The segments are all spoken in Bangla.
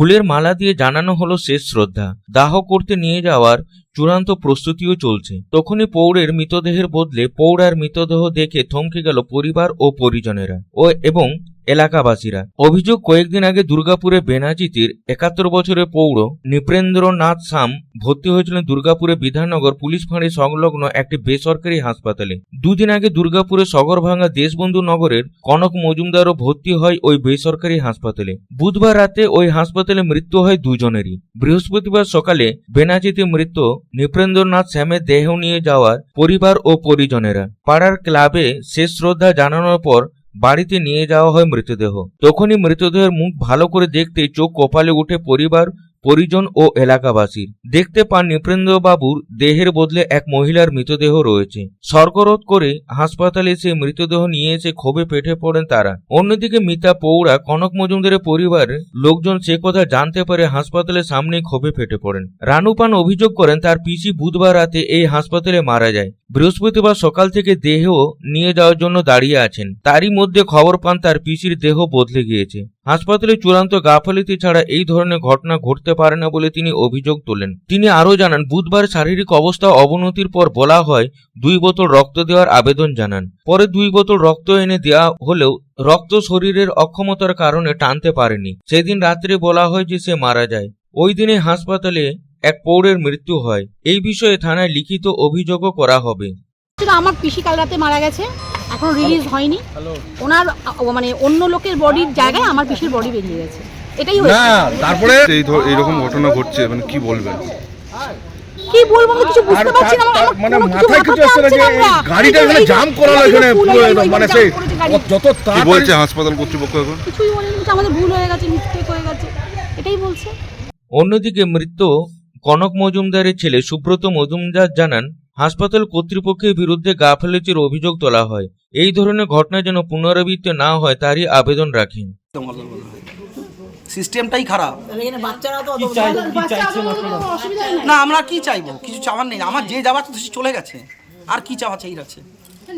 ফুলের মালা দিয়ে জানানো হলো শেষ শ্রদ্ধা। দাহ করতে নিয়ে যাওয়ার চূড়ান্ত প্রস্তুতিও চলছে। তখনই পৌরের মৃতদেহের বদলে পৌরার মৃতদেহ দেখে থমকে গেল পরিবার ও পরিজনেরা। ও এবং এলাকাবাসীরা। অভিযোগ কয়েকদিন আগে দুর্গাপুরে বেনাচিতির একাত্তর বছরের পৌর নৃপেন্দ্রনাথ সাম ভর্তি হয়েছিলেন দুর্গাপুরে বিধাননগর পুলিশ ফাঁড়ি সংলগ্ন একটি বেসরকারি হাসপাতালে। দুদিন আগে দুর্গাপুরে সগরভাঙ্গা দেশবন্ধু নগরের কনক মজুমদারও ভর্তি হয় ওই বেসরকারি হাসপাতালে। বুধবার রাতে ওই হাসপাতালে মৃত্যু হয় দুজনেরই। বৃহস্পতিবার সকালে বেনাচিতে মৃত্যু নৃপেন্দ্রনাথ শ্যামের দেহ নিয়ে যাওয়ার পরিবার ও পরিজনেরা। পাড়ার ক্লাবে শেষ শ্রদ্ধা জানানোর পর বাড়িতে নিয়ে যাওয়া হয় মৃতদেহ। তখনই মৃতদেহের মুখ ভালো করে দেখতে চোখ কপালে উঠে পরিবার, পরিজন ও এলাকাবাসীর দেখতে পান নৃপেন্দ্র বাবুর দেহের বদলে এক মহিলার মৃতদেহ রয়েছে। স্বর্গরোধ করে হাসপাতালে সেই মৃতদেহ নিয়ে এসে ক্ষোভে পেটে পড়েন তারা। অন্যদিকে মিতা পৌড়া কনক মজুমদারের পরিবারের লোকজন সে কথা জানতে পারে হাসপাতালের সামনেই ক্ষোভে ফেটে পড়েন। রানু পান অভিযোগ করেন তার পিসি বুধবার রাতে এই হাসপাতালে মারা যায়। বৃহস্পতিবার সকাল থেকে দেহ নিয়ে যাওয়ার জন্য দাঁড়িয়ে আছেন। তারই মধ্যে খবর পান তার পিসির দেহ বদলে গিয়েছে। হাসপাতালে চূড়ান্ত গাফালিতি ছাড়া এই ধরনের ঘটনা ঘটতে পারে না বলে তিনি অভিযোগ তোলেন। তিনি আরও জানান, বুধবার শারীরিক অবস্থা অবনতির পর বলা হয়, দুই বোতল রক্ত দেওয়ার আবেদন জানান। পরে দুই বোতল রক্ত এনে দেওয়া হলেও রক্ত শরীরের অক্ষমতার কারণে টানতে পারেনি। সেদিন রাত্রে বলা হয় যে সে মারা যায়। ওই দিনে হাসপাতালে এক পৌরের মৃত্যু হয়। এই বিষয়ে থানায় লিখিত অভিযোগও করা হবে। আমার পিসি কাল রাতে মারা গেছে। এখনও রিলিজ হয়নি। ওনার মানে অন্য লোকের বডির জায়গায় আমার পিসির বডি বেরিয়ে গেছে। এটাই না তারপরে এই এইরকম ঘটনা ঘটছে মানে কি বলবেন? কি বলব আমি কিছু বুঝতে পারছি না। মানে মাথায় কিছু আসছে না যে। গাড়িটা এখানে জাম করা এখানে পুরো একদম মানে সেই। যত কি বলছে হাসপাতাল কর্তৃপক্ষ এখন? কিছুই বলেনি আমাদের ভুল হয়ে গেছে মিস্টেক হয়ে গেছে। এটাই বলছে। অন্যদিকে মৃত্যু কনক মজুমদারের ছেলে সুব্রত মজুমদার জানান হাসপাতাল কর্তৃপক্ষের বিরুদ্ধে গাফিলতির অভিযোগ তোলা হয়। এই ধরনের ঘটনা যেন পুনরাবৃত্তি না হয় তারই আবেদন রাখেন। সিস্টেমটাই খারাপ। না আমরা কি চাইব? কিছু চাওয়ার নেই। আমার যে যাওয়ার তো সে চলে গেছে। আর কি চাওয়া চাই আছে?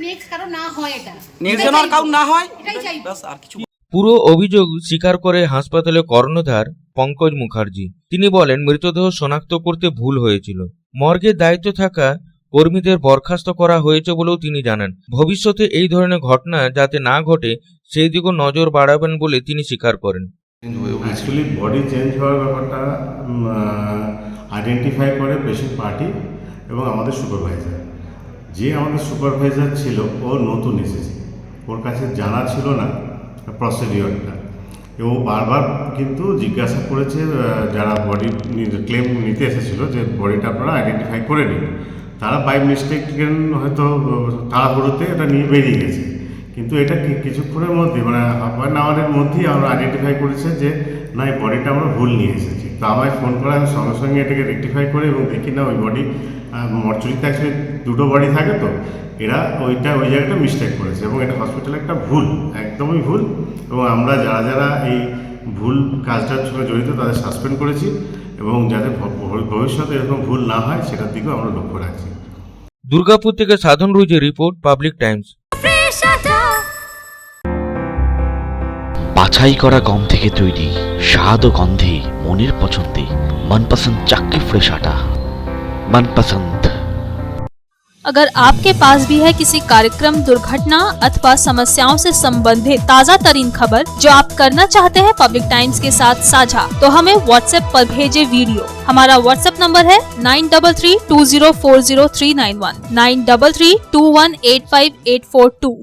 নেক্সট কারও না হয় এটা। নেক্সট কাউ না হয়? ব্যাস আর কিছু পুরো অভিযোগ স্বীকার করে হাসপাতালের কর্ণধার পঙ্কজ মুখার্জি। তিনি বলেন, মৃতদেহ শনাক্ত করতে ভুল হয়েছিল। মর্গের দায়িত্ব থাকা কর্মীদের বরখাস্ত করা হয়েছে বলেও তিনি জানান। ভবিষ্যতে এই ধরনের ঘটনা যাতে না ঘটে, সেই দিকেও নজর বাড়াবেন বলে তিনি স্বীকার করেন। অ্যাকচুয়ালি বডি চেঞ্জ হওয়ার ব্যাপারটা আইডেন্টিফাই করে পেশেন্ট পার্টি এবং আমাদের সুপারভাইজার যে আমাদের সুপারভাইজার ছিল, ও নতুন এসেছে। ওর কাছে জানা ছিল না প্রসিডিওরটা ও বারবার কিন্তু জিজ্ঞাসা করেছে যারা বডি ক্লেম নিতে এসেছিল যে বডিটা আপনারা আইডেন্টিফাই করে নিন। তারা বাই মিস্টেক হয়তো তাড়াহুড়োতে এটা নিয়ে বেরিয়ে গেছে। কিন্তু এটা কিছুক্ষণের মধ্যে মানে হাফ অ্যান আওয়ারের মধ্যেই আমরা আইডেন্টিফাই করেছে যে না, এই বডিটা আমরা ভুল নিয়ে এসেছি। তো আমায় ফোন করে, আমি সঙ্গে সঙ্গে এটাকে রেকটিফাই করে এবং দেখি না, ওই বডি মর্চুরিতে অ্যাকচুয়ালি দুটো বডি থাকে তো, এরা ওইটা, ওই জায়গাটা মিস্টেক করেছে এবং এটা হসপিটালে একটা ভুল, একদমই ভুল এবং আমরা যারা যারা এই ভুল কাজটার সঙ্গে জড়িত, তাদের সাসপেন্ড করেছি এবং যাতে ভবিষ্যতে এরকম ভুল না হয়, সেটার দিকেও আমরা লক্ষ্য রাখছি। দুর্গাপুর থেকে সাধন রুজের রিপোর্ট, পাবলিক টাইমস। বাছাই করা গম থেকে তৈরি স্বাদ ও গন্ধে মনের পছন্দে মনপসন্দ চাক্কি ফ্রেশ আটা মনপসন্দ अगर आपके पास भी है किसी कार्यक्रम दुर्घटना अथवा समस्याओं से संबंधित ताज़ा तरीन खबर जो आप करना चाहते हैं पब्लिक टाइम्स के साथ साझा तो हमें व्हाट्सएप पर भेजे वीडियो हमारा व्हाट्सएप नंबर है nine double three two zero four zero three nine one nine double three two one eight five eight four two